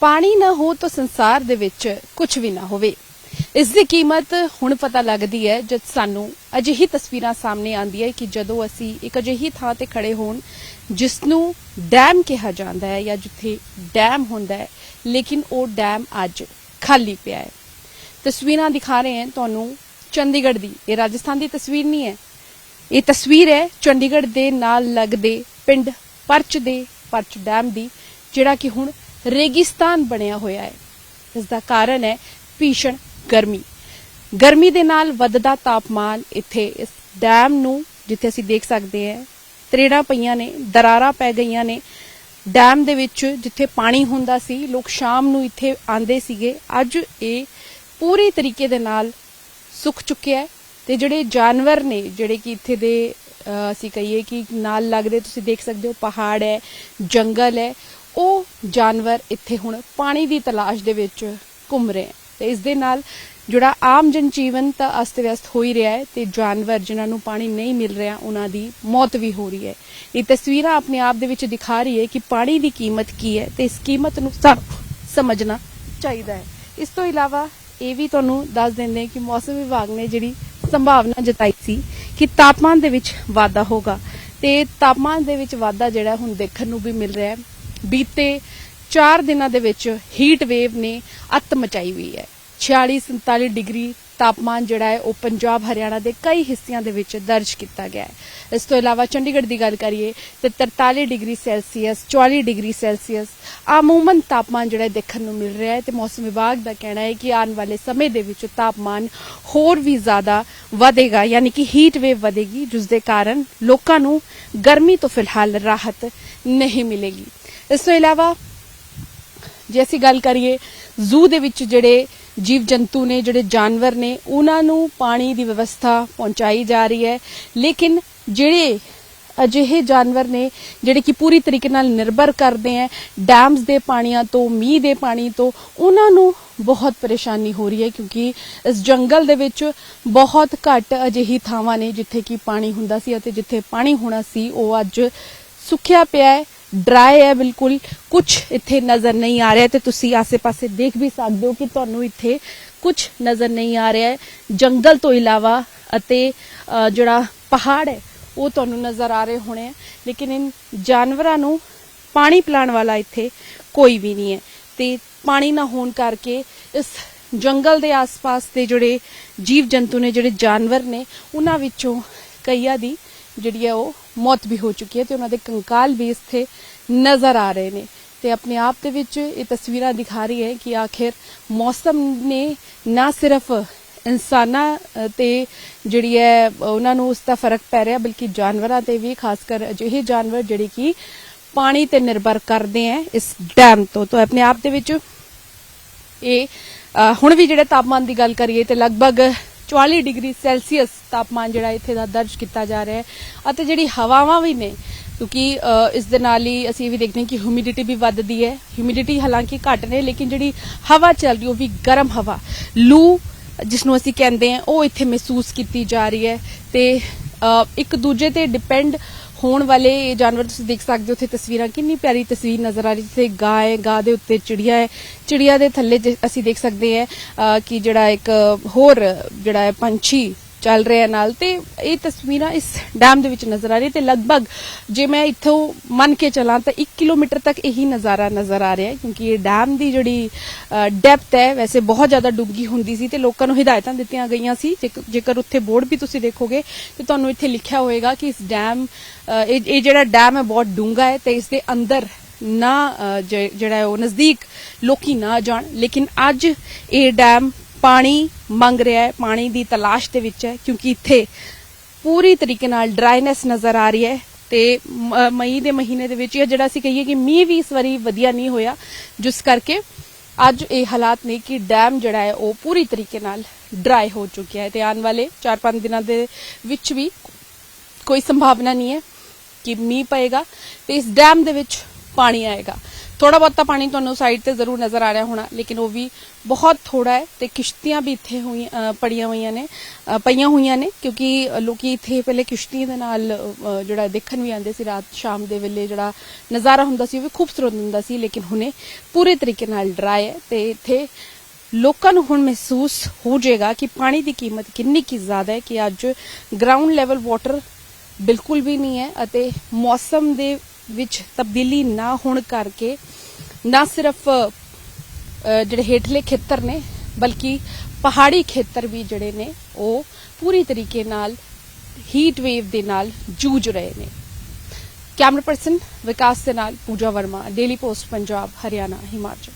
ਪਾਣੀ ਨਾ ਹੋ ਤਾਂ ਸੰਸਾਰ ਦੇ ਵਿੱਚ ਕੁਝ ਵੀ ਨਾ ਹੋਵੇ। ਇਸ ਦੀ ਕੀਮਤ ਹੁਣ ਪਤਾ ਲੱਗਦੀ ਹੈ, ਜਦ ਸਾਨੂੰ ਅਜਿਹੀ ਤਸਵੀਰਾਂ ਸਾਹਮਣੇ ਆਉਂਦੀ ਹੈ ਕਿ ਜਦੋਂ ਅਸੀਂ ਇੱਕ ਅਜਿਹੀ ਥਾਂ ਤੇ ਖੜੇ ਹੋਣ ਜਿਸ ਨੂੰ ਡੈਮ ਕਿਹਾ ਜਾਂਦਾ ਹੈ ਜਾਂ ਜਿੱਥੇ ਡੈਮ ਹੁੰਦਾ ਹੈ, ਲੇਕਿਨ ਉਹ ਡੈਮ ਅੱਜ ਖਾਲੀ ਪਿਆ ਹੈ। ਤਸਵੀਰਾਂ ਦਿਖਾ ਰਹੇ ਹਾਂ ਤੁਹਾਨੂੰ ਚੰਡੀਗੜ੍ਹ ਦੀ। ਇਹ ਰਾਜਸਥਾਨ ਦੀ ਤਸਵੀਰ ਨਹੀਂ ਹੈ। ਇਹ ਤਸਵੀਰ ਹੈ ਚੰਡੀਗੜ੍ਹ ਦੇ ਨਾਲ ਲੱਗਦੇ ਪਿੰਡ ਪਰਚ ਦੇ, ਪਰਚ ਡੈਮ ਦੀ, ਜਿਹੜਾ ਕਿ ਹੁਣ ਰੇਗਿਸਤਾਨ ਬਣਿਆ ਹੋਇਆ ਹੈ। ਇਸ ਦਾ ਕਾਰਨ ਹੈ ਭੀਸ਼ਣ ਗਰਮੀ। ਗਰਮੀ ਦੇ ਨਾਲ ਵੱਧਦਾ ਤਾਪਮਾਨ ਇੱਥੇ ਇਸ ਡੈਮ ਨੂੰ, ਜਿੱਥੇ ਅਸੀਂ ਦੇਖ ਸਕਦੇ ਹਾਂ, ਤਰੇੜਾਂ ਪਈਆਂ ਨੇ, ਦਰਾਰਾਂ ਪੈ ਗਈਆਂ ਨੇ। ਡੈਮ ਦੇ ਵਿੱਚ ਜਿੱਥੇ ਪਾਣੀ ਹੁੰਦਾ ਸੀ, ਲੋਕ ਸ਼ਾਮ ਨੂੰ ਇੱਥੇ ਆਂਦੇ ਸੀਗੇ। ਅੱਜ ਇਹ ਪੂਰੀ ਤਰੀਕੇ ਦੇ ਨਾਲ ਸੁੱਕ ਚੁੱਕਿਆ ਹੈ ਤੇ ਜਿਹੜੇ ਜਾਨਵਰ ਨੇ, ਜਿਹੜੇ ਕਿ ਇੱਥੇ ਦੇ ਅਸੀਂ ਕਹੀਏ ਕਿ ਨਾਲ ਲੱਗਦੇ ਤੁਸੀਂ ਦੇਖ ਸਕਦੇ ਹੋ, ਪਹਾੜ ਹੈ, ਜੰਗਲ ਹੈ। ਉਹ ਜਾਨਵਰ ਇੱਥੇ ਹੁਣ ਪਾਣੀ ਦੀ ਤਲਾਸ਼ ਦੇ ਵਿੱਚ ਘੁੰਮ ਰਹੇ ਹੈ। ਤੇ ਇਸ ਦੇ ਨਾਲ ਜਿਹੜਾ ਆਮ ਜਨ ਜੀਵਨ ਤਾਂ ਅਸਤ ਵਿਅਸਤ ਹੋ ਹੀ ਰਿਹਾ ਹੈ ਤੇ ਜਾਨਵਰ ਜਿਨ੍ਹਾਂ ਨੂੰ ਪਾਣੀ ਨਹੀਂ ਮਿਲ ਰਿਹਾ, ਉਹਨਾਂ ਦੀ ਮੌਤ ਵੀ ਹੋ ਰਹੀ ਹੈ। ਇਹ ਤਸਵੀਰਾਂ ਆਪਣੇ ਆਪ ਦੇ ਵਿੱਚ ਦਿਖਾ ਰਹੀ ਹੈ ਕਿ ਪਾਣੀ ਦੀ ਕੀਮਤ ਕੀ ਹੈ ਤੇ ਇਸ ਕੀਮਤ ਨੂੰ ਸਾਨੂੰ ਸਮਝਣਾ ਚਾਹੀਦਾ ਹੈ। ਇਸ ਤੋਂ ਇਲਾਵਾ ਇਹ ਵੀ ਤੁਹਾਨੂੰ ਦੱਸ ਦਿੰਦੇ ਕਿ ਮੌਸਮ ਵਿਭਾਗ ਨੇ ਜਿਹੜੀ ਸੰਭਾਵਨਾ ਜਤਾਈ ਸੀ ਕਿ ਤਾਪਮਾਨ ਦੇ ਵਿੱਚ ਵਾਧਾ ਹੋਗਾ ਤੇ ਤਾਪਮਾਨ ਦੇ ਵਿੱਚ ਵਾਧਾ ਜਿਹੜਾ ਹੁਣ ਦੇਖਣ ਨੂੰ ਵੀ ਮਿਲ ਰਿਹਾ ਹੈ। ਬੀਤੇ 4 ਦਿਨਾਂ ਦੇ ਵਿੱਚ ਹੀਟ ਵੇਵ ਨੇ ਅੱਤ ਮਚਾਈ ਹੋਈ ਹੈ। 46 47 ਡਿਗਰੀ ਤਾਪਮਾਨ ਜਿਹੜਾ ਹੈ ਉਹ ਪੰਜਾਬ, ਹਰਿਆਣਾ ਦੇ ਕਈ ਹਿੱਸਿਆਂ ਦੇ ਵਿੱਚ ਦਰਜ ਕੀਤਾ ਗਿਆ ਹੈ। ਇਸ ਤੋਂ ਇਲਾਵਾ ਚੰਡੀਗੜ੍ਹ ਦੀ ਗੱਲ ਕਰੀਏ ਤੇ 43 ਡਿਗਰੀ ਸੈਲਸੀਅਸ 44 ਡਿਗਰੀ ਸੈਲਸੀਅਸ ਆਮੂਮਨ ਤਾਪਮਾਨ ਜਿਹੜਾ ਦੇਖਣ ਨੂੰ ਮਿਲ ਰਿਹਾ ਹੈ ਤੇ ਮੌਸਮ ਵਿਭਾਗ ਦਾ ਕਹਿਣਾ ਹੈ ਕਿ ਆਉਣ ਵਾਲੇ ਸਮੇਂ ਦੇ ਵਿੱਚ ਤਾਪਮਾਨ ਹੋਰ ਵੀ ਜ਼ਿਆਦਾ ਵਧੇਗਾ, ਯਾਨੀ ਕਿ ਹੀਟ ਵੇਵ ਵਧੇਗੀ, ਜਿਸ ਦੇ ਕਾਰਨ ਲੋਕਾਂ ਨੂੰ ਗਰਮੀ ਤੋਂ ਫਿਲਹਾਲ ਰਾਹਤ ਨਹੀਂ ਮਿਲੇਗੀ। ਇਸ ਤੋਂ ਇਲਾਵਾ ਜੇ ਅਸੀਂ ਗੱਲ ਕਰੀਏ ਜ਼ੂ ਦੇ ਵਿੱਚ ਜਿਹੜੇ ਜੀਵ ਜੰਤੂ ਨੇ, ਜਿਹੜੇ ਜਾਨਵਰ ਨੇ, ਉਹਨਾਂ ਨੂੰ ਪਾਣੀ ਦੀ ਵਿਵਸਥਾ ਪਹੁੰਚਾਈ ਜਾ ਰਹੀ ਹੈ। ਲੇਕਿਨ ਜਿਹੜੇ ਅਜਿਹੇ ਜਾਨਵਰ ਨੇ ਜਿਹੜੇ ਕਿ ਪੂਰੀ ਤਰੀਕੇ ਨਾਲ ਨਿਰਭਰ ਕਰਦੇ ਹੈ ਡੈਮਸ ਦੇ ਪਾਣੀਆਂ ਤੋਂ, ਮੀਂਹ ਦੇ ਪਾਣੀ ਤੋਂ, ਉਹਨਾਂ ਨੂੰ ਬਹੁਤ ਪਰੇਸ਼ਾਨੀ ਹੋ ਰਹੀ ਹੈ ਕਿਉਂਕਿ ਇਸ ਜੰਗਲ ਦੇ ਵਿੱਚ ਬਹੁਤ ਘੱਟ ਅਜਿਹੀ ਥਾਵਾਂ ਨੇ ਜਿੱਥੇ ਕਿ ਪਾਣੀ ਹੁੰਦਾ ਸੀ ਅਤੇ ਜਿੱਥੇ ਪਾਣੀ ਹੋਣਾ ਸੀ, ਉਹ ਅੱਜ ਸੁੱਕਿਆ ਪਿਆ ਹੈ ਡਰਾਈ ਹੈ ਬਿਲਕੁਲ ਕੁਝ ਇੱਥੇ ਨਜ਼ਰ ਨਹੀਂ ਆ ਰਿਹਾ ਤੇ ਤੁਸੀਂ ਆਸੇ-ਪਾਸੇ ਦੇਖ ਵੀ ਸਕਦੇ ਹੋ ਕਿ ਤੁਹਾਨੂੰ ਇੱਥੇ ਕੁਝ ਨਜ਼ਰ ਨਹੀਂ ਆ ਰਿਹਾ ਹੈ। ਜੰਗਲ ਤੋਂ ਇਲਾਵਾ ਅਤੇ ਜਿਹੜਾ ਪਹਾੜ ਹੈ ਉਹ ਤੁਹਾਨੂੰ ਨਜ਼ਰ ਆ ਰਹੇ ਹੋਣੇ ਆ। ਲੇਕਿਨ ਇਨ ਜਾਨਵਰਾਂ ਨੂੰ ਪਾਣੀ ਪਿਲਾਉਣ ਵਾਲਾ ਇੱਥੇ ਕੋਈ ਵੀ ਨਹੀਂ ਹੈ। ਤੇ ਪਾਣੀ ਨਾ ਹੋਣ ਕਰਕੇ ਇਸ ਜੰਗਲ ਦੇ ਆਸ-ਪਾਸ ਦੇ ਜਿਹੜੇ ਜੀਵ ਜੰਤੂ ਨੇ, ਜਿਹੜੇ ਜਾਨਵਰ ਨੇ, ਉਹਨਾਂ ਵਿੱਚੋਂ ਕਈਆਂ ਦੀ ਜਿਹੜੀ ਹੈ ਉਹ ਮੌਤ ਵੀ ਹੋ ਚੁੱਕੀ ਹੈ ਤੇ ਉਹਨਾਂ ਦੇ ਕੰਕਾਲ ਵੀ ਇੱਥੇ ਨਜ਼ਰ ਆ ਰਹੇ ਨੇ। ਤੇ ਆਪਣੇ ਆਪ ਦੇ ਵਿੱਚ ਇਹ ਤਸਵੀਰਾਂ ਦਿਖਾ ਰਹੀ ਹੈ ਕਿ ਆਖਿਰ ਮੌਸਮ ਨੇ ਨਾ ਸਿਰਫ ਇਨਸਾਨਾਂ ਤੇ ਜਿਹੜੀ ਹੈ, ਉਹਨਾਂ ਨੂੰ ਉਸ ਦਾ ਫ਼ਰਕ ਪੈ ਰਿਹਾ, ਬਲਕਿ ਜਾਨਵਰਾਂ ਤੇ ਵੀ, ਖਾਸ ਕਰ ਅਜਿਹੇ ਜਾਨਵਰ ਜਿਹੜੇ ਕਿ ਪਾਣੀ ਤੇ ਨਿਰਭਰ ਕਰਦੇ ਆ ਇਸ ਡੈਮ ਤੋਂ। ਤਾਂ ਆਪਣੇ ਆਪ ਦੇ ਵਿੱਚ ਇਹ ਹੁਣ ਵੀ ਜਿਹੜੇ ਤਾਪਮਾਨ ਦੀ ਗੱਲ ਕਰੀਏ ਤੇ ਲਗਭਗ 44 ਡਿਗਰੀ ਸੈਲਸੀਅਸ ਤਾਪਮਾਨ ਜਿਹੜਾ ਇੱਥੇ ਦਾ ਦਰਜ ਕੀਤਾ ਜਾ ਰਿਹਾ ਹੈ। ਅਤੇ ਜਿਹੜੀ ਹਵਾਵਾਂ ਵੀ ਨੇ, ਕਿਉਂਕਿ ਇਸ ਦੇ ਨਾਲ ਹੀ ਅਸੀਂ ਇਹ ਵੀ ਦੇਖਦੇ ਹਾਂ ਕਿ ਹਿਊਮਿਡਿਟੀ ਵੀ ਵੱਧਦੀ ਹੈ। ਹਿਊਮਿਡਿਟੀ ਹਾਲਾਂਕਿ ਘੱਟ ਨੇ, ਲੇਕਿਨ ਜਿਹੜੀ ਹਵਾ ਚੱਲ ਰਹੀ ਉਹ ਵੀ ਗਰਮ ਹਵਾ। ਲੂ ਜਿਸ ਨੂੰ ਅਸੀਂ ਕਹਿੰਦੇ ਹਾਂ, ਉਹ ਇੱਥੇ ਮਹਿਸੂਸ ਕੀਤੀ ਜਾ ਰਹੀ ਹੈ ਤੇ ਇੱਕ ਦੂਜੇ ਤੇ ਡਿਪੈਂਡ ਹੋਣ ਵਾਲੇ ਜਾਨਵਰ ਤੁਸੀਂ ਦੇਖ ਸਕਦੇ ਹੋ ਉੱਥੇ ਤਸਵੀਰਾਂ, ਕਿੰਨੀ ਪਿਆਰੀ ਤਸਵੀਰ ਨਜ਼ਰ ਆ ਰਹੀ ਜਿੱਥੇ ਗਾਂ ਹੈ, ਗਾਂ ਦੇ ਉੱਤੇ ਚਿੜੀਆ ਹੈ, ਚਿੜੀਆ ਦੇ ਥੱਲੇ ਜੇ ਅਸੀਂ ਦੇਖ ਸਕਦੇ ਹਾਂ ਕਿ ਜਿਹੜਾ ਇੱਕ ਹੋਰ ਜਿਹੜਾ ਹੈ ਪੰਛੀ ਚੱਲ ਰਿਹਾ ਨਾਲ ਤੇ ਇਹ ਤਸਵੀਰਾਂ ਇਸ ਡੈਮ ਦੇ ਵਿੱਚ ਨਜ਼ਰ ਆ ਰਹੀ ਤੇ ਲਗਭਗ ਜੇ ਮੈਂ ਇੱਥੋਂ ਮੰਨ ਕੇ ਚੱਲਾਂ ਤਾਂ 1 ਕਿਲੋਮੀਟਰ ਤੱਕ ਇਹੀ ਨਜ਼ਾਰਾ ਨਜ਼ਰ ਆ ਰਿਹਾ ਕਿਉਂਕਿ ਇਹ ਡੈਮ ਦੀ ਜਿਹੜੀ ਡੈਪਥ ਹੈ, ਵੈਸੇ ਬਹੁਤ ਜ਼ਿਆਦਾ ਡੁੱਬਗੀ ਹੁੰਦੀ ਸੀ ਤੇ ਲੋਕਾਂ ਨੂੰ ਹਦਾਇਤਾਂ ਦਿੱਤੀਆਂ ਗਈਆਂ ਸੀ। ਜੇਕਰ ਉੱਥੇ ਬੋਰਡ ਵੀ ਤੁਸੀਂ ਦੇਖੋਗੇ ਤੇ ਤੁਹਾਨੂੰ ਇੱਥੇ ਲਿਖਿਆ ਹੋਏਗਾ ਕਿ ਇਸ ਡੈਮ ਇਹ ਇਹ ਜਿਹੜਾ ਡੈਮ ਹੈ ਬਹੁਤ ਡੂੰਘਾ ਹੈ ਤੇ ਇਸ ਦੇ ਅੰਦਰ ਨਾ ਜਿਹੜਾ ਉਹ ਨਜ਼ਦੀਕ ਲੋਕੀ ਨਾ ਜਾਣ। ਲੇਕਿਨ ਅੱਜ ਇਹ ਡੈਮ ਪਾਣੀ ਮੰਗ ਰਿਹਾ ਹੈ, ਪਾਣੀ ਦੀ ਤਲਾਸ਼ ਦੇ ਵਿੱਚ ਹੈ, ਕਿਉਂਕਿ ਇੱਥੇ ਪੂਰੀ ਤਰੀਕੇ ਨਾਲ ਡਰਾਈਨੈਸ ਨਜ਼ਰ ਆ ਰਹੀ ਹੈ ਤੇ ਮ- ਮਈ ਦੇ ਮਹੀਨੇ ਦੇ ਵਿੱਚ ਇਹ ਜਿਹੜਾ ਅਸੀਂ ਕਹੀਏ ਕਿ ਮੀਂਹ ਵੀ ਇਸ ਵਾਰੀ ਵਧੀਆ ਨਹੀਂ ਹੋਇਆ, ਜਿਸ ਕਰਕੇ ਅੱਜ ਇਹ ਹਾਲਾਤ ਨੇ ਕਿ ਡੈਮ ਜਿਹੜਾ ਹੈ, ਉਹ ਪੂਰੀ ਤਰੀਕੇ ਨਾਲ ਡਰਾਈ ਹੋ ਚੁੱਕਿਆ ਹੈ ਤੇ ਆਉਣ ਵਾਲੇ 4-5 ਦਿਨਾਂ ਦੇ ਵਿੱਚ ਵੀ ਕੋਈ ਸੰਭਾਵਨਾ ਨਹੀਂ ਹੈ ਕਿ ਮੀਂਹ ਪਏਗਾ ਤੇ ਇਸ ਡੈਮ ਦੇ ਵਿੱਚ ਪਾਣੀ ਆਏਗਾ। ਥੋੜਾ ਬਹੁਤਾ ਪਾਣੀ ਤੁਹਾਨੂੰ ਸਾਈਡ ਤੇ ਜ਼ਰੂਰ ਨਜ਼ਰ ਆ ਰਿਹਾ ਹੋਣਾ, ਲੇਕਿਨ ਉਹ ਵੀ ਬਹੁਤ ਥੋੜਾ ਹੈ ਤੇ ਕਿਸ਼ਤੀਆਂ ਵੀ ਇੱਥੇ ਹੋਈਆਂ ਪੜੀਆਂ ਹੋਈਆਂ ਨੇ ਪਈਆਂ ਹੋਈਆਂ ਨੇ, ਕਿਉਂਕਿ ਲੋਕੀ ਇੱਥੇ ਪਹਿਲੇ ਕਿਸ਼ਤੀਆਂ ਦੇ ਨਾਲ ਜਿਹੜਾ ਦੇਖਣ ਵੀ ਆਉਂਦੇ ਸੀ ਰਾਤ ਸ਼ਾਮ ਦੇ ਵੇਲੇ, ਜਿਹੜਾ ਨਜ਼ਾਰਾ ਹੁੰਦਾ ਸੀ ਉਹ ਵੀ ਖੂਬਸੂਰਤ ਹੁੰਦਾ ਸੀ, ਲੇਕਿਨ ਹੁਣੇ ਪੂਰੇ ਤਰੀਕੇ ਨਾਲ ਡਰਾਈ ਹੈ ਤੇ ਇੱਥੇ ਲੋਕਾਂ ਨੂੰ ਹੁਣ ਮਹਿਸੂਸ ਹੋ ਜਾਏਗਾ ਕਿ ਪਾਣੀ ਦੀ ਕੀਮਤ ਕਿੰਨੀ ਕੀ ਜ਼ਿਆਦਾ ਹੈ ਕਿ ਅੱਜ ਗਰਾਊਂਡ ਲੈਵਲ ਵਾਟਰ ਬਿਲਕੁਲ ਵੀ ਨਹੀਂ ਹੈ ਅਤੇ ਮੌਸਮ ਦੇ ਵਿੱਚ ਤਬਦੀਲੀ ਨਾ ਹੋਣ ਕਰਕੇ ਨਾ ਸਿਰਫ ਜਿਹੜੇ ਹੇਠਲੇ ਖੇਤਰ ਨੇ, ਬਲਕਿ ਪਹਾੜੀ ਖੇਤਰ ਵੀ ਜਿਹੜੇ ਨੇ, ਉਹ ਪੂਰੀ ਤਰੀਕੇ ਨਾਲ ਹੀਟ ਵੇਵ ਦੇ ਨਾਲ ਜੂਝ ਰਹੇ ਨੇ। ਕੈਮਰਾ ਪਰਸਨ ਵਿਕਾਸ ਦੇ ਨਾਲ ਪੂਜਾ ਵਰਮਾ ਡੇਲੀ ਪੋਸਟ ਪੰਜਾਬ, ਹਰਿਆਣਾ, ਹਿਮਾਚਲ।